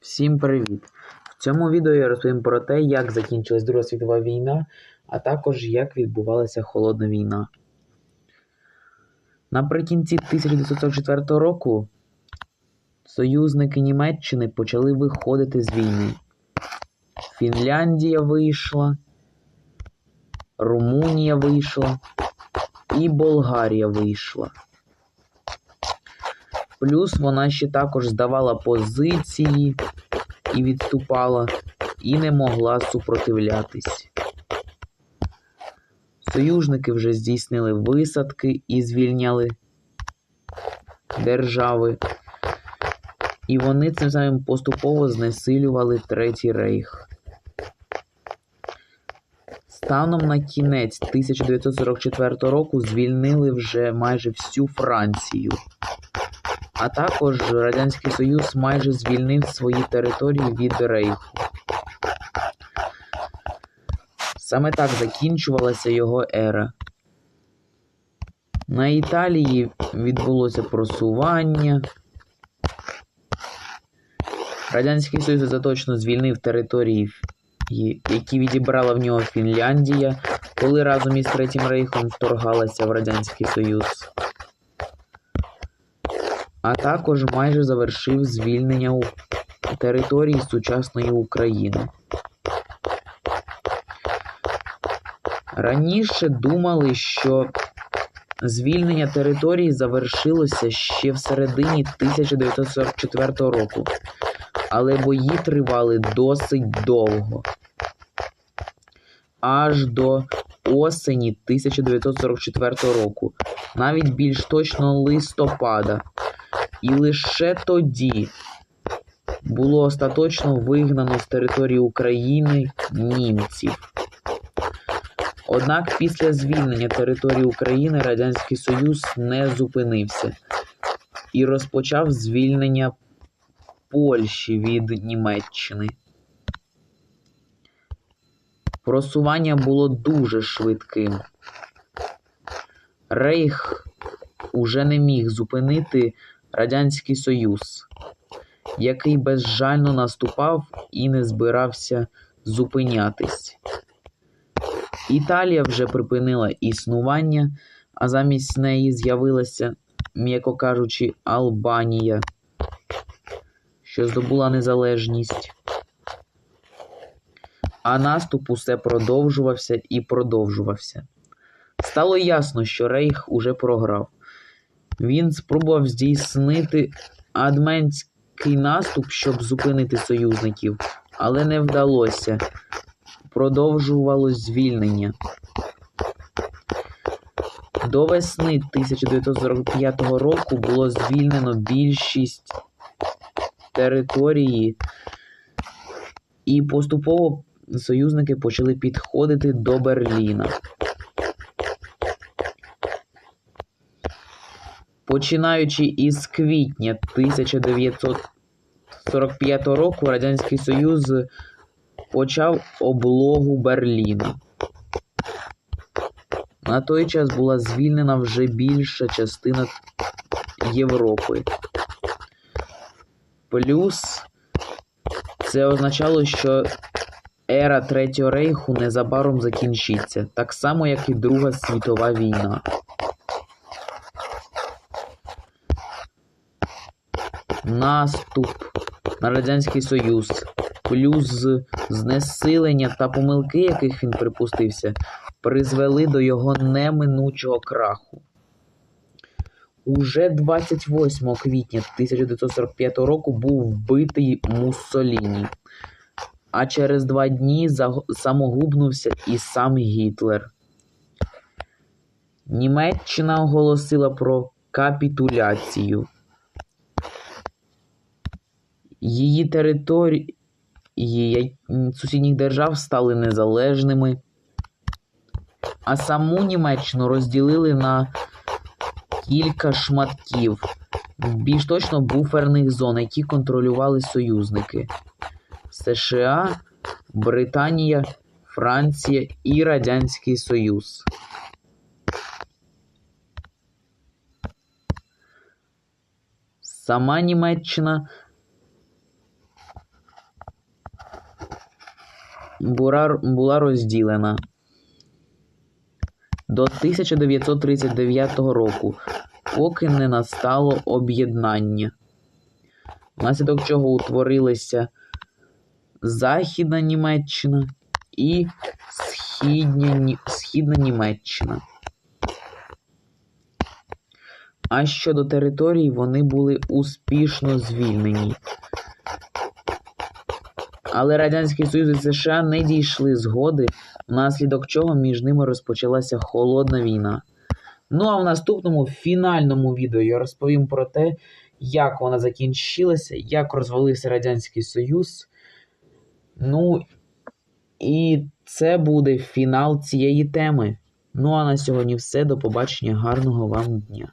Всім привіт! В цьому відео я розповім про те, як закінчилась Друга світова війна, а також як відбувалася Холодна війна. Наприкінці 1944 року союзники Німеччини почали виходити з війни. Фінляндія вийшла, Румунія вийшла і Болгарія вийшла. Плюс вона ще також здавала позиції і відступала, і не могла супротивлятись. Союзники вже здійснили висадки і звільняли держави, і вони цим самим поступово знесилювали Третій Рейх. Станом на кінець 1944 року звільнили вже майже всю Францію. А також Радянський Союз майже звільнив свої території від Рейху. Саме так закінчувалася його ера. На Італії відбулося просування. Радянський Союз остаточно звільнив території, які відібрала в нього Фінляндія, коли разом із Третім Рейхом вторгалася в Радянський Союз а також майже завершив звільнення території сучасної України. Раніше думали, що звільнення території завершилося ще в середині 1944 року, але бої тривали досить довго. Аж до осені 1944 року, навіть більш точно листопада. І лише тоді було остаточно вигнано з території України німців. Однак після звільнення території України Радянський Союз не зупинився і розпочав звільнення Польщі від Німеччини. Просування було дуже швидким. Рейх уже не міг зупинити Радянський Союз, який безжально наступав і не збирався зупинятись. Італія вже припинила існування, а замість неї з'явилася, м'яко кажучи, Албанія, що здобула незалежність. А наступ усе продовжувався і продовжувався. Стало ясно, що Рейх уже програв. Він спробував здійснити адменський наступ, щоб зупинити союзників, але не вдалося. Продовжувалось звільнення. До весни 1945 року було звільнено більшість території, і поступово союзники почали підходити до Берліна. Починаючи із квітня 1945 року Радянський Союз почав облогу Берліна. На той час була звільнена вже більша частина Європи. Плюс це означало, що ера Третього Рейху незабаром закінчиться, так само, як і Друга світова війна. Наступ на Радянський Союз, плюс знесилення та помилки, яких він припустився, призвели до його неминучого краху. Уже 28 квітня 1945 року був вбитий Муссоліні, а через два дні самогубнувся і сам Гітлер. Німеччина оголосила про капітуляцію. Її території сусідніх держав стали незалежними, а саму Німеччину розділили на кілька шматків, більш точно буферних зон, які контролювали союзники США, Британія, Франція і Радянський Союз. Сама Німеччина була, розділена до 1939 року, поки не настало об'єднання, внаслідок чого утворилися Західна Німеччина і Східня, Східна Німеччина. А щодо територій, вони були успішно звільнені. Але Радянський Союз і США не дійшли згоди, внаслідок чого між ними розпочалася холодна війна. Ну а в наступному фінальному відео я розповім про те, як вона закінчилася, як розвалився Радянський Союз. Ну і це буде фінал цієї теми. Ну а на сьогодні все. До побачення, гарного вам дня.